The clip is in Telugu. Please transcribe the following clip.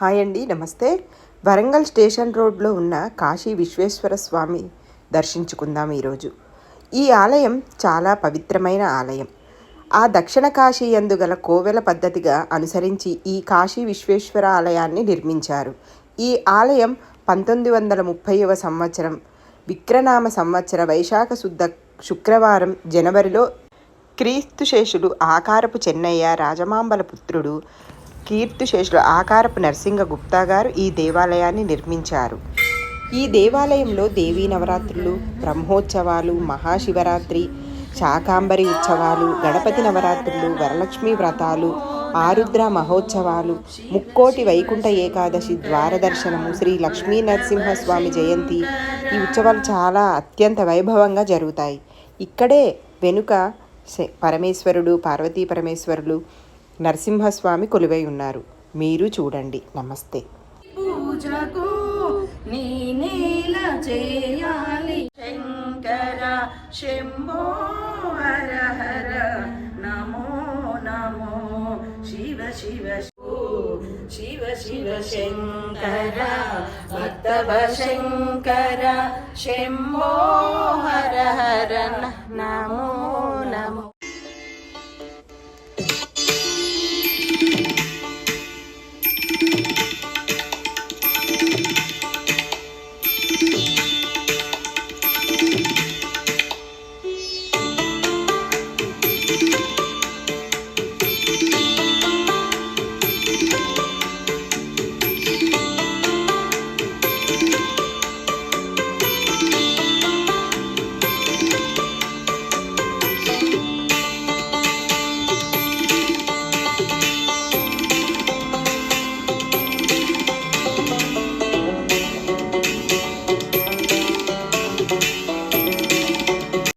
హాయ్ అండి నమస్తే. వరంగల్ స్టేషన్ రోడ్లో ఉన్న కాశీ విశ్వేశ్వర స్వామి దర్శించుకుందాం ఈరోజు. ఈ ఆలయం చాలా పవిత్రమైన ఆలయం. ఆ దక్షిణ కాశీ యందు గల కోవెల పద్ధతిగా అనుసరించి ఈ కాశీ విశ్వేశ్వర ఆలయాన్ని నిర్మించారు. ఈ ఆలయం పంతొమ్మిది వందల ముప్పైవ సంవత్సరం విక్రనామ సంవత్సర వైశాఖ శుద్ధ శుక్రవారం జనవరిలో క్రీస్తుశేషుడు ఆకారపు చెన్నయ్య రాజమాంబల పుత్రుడు కీర్తిశేషులు ఆకారపు నరసింగ గుప్తా గారు ఈ దేవాలయాన్ని నిర్మించారు. ఈ దేవాలయంలో దేవీ నవరాత్రులు బ్రహ్మోత్సవాలు మహాశివరాత్రి శాకాంబరి ఉత్సవాలు గణపతి నవరాత్రులు వరలక్ష్మి వ్రతాలు ఆరుద్ర మహోత్సవాలు ముక్కోటి వైకుంఠ ఏకాదశి ద్వార దర్శనము శ్రీ లక్ష్మీ నరసింహస్వామి జయంతి ఈ ఉత్సవాలు చాలా అత్యంత వైభవంగా జరుగుతాయి. ఇక్కడే వెనుక పరమేశ్వరుడు పార్వతీ పరమేశ్వరులు నరసింహస్వామి కొలువై ఉన్నారు. మీరు చూడండి. నమస్తే. పూజకు నీ నీల చేయాలి. శంకర శంభో హర హర. నమో నమో. శివ శివ శివ. శివ శంకర భక్తవ శంకర. శంభో హర హర. నమో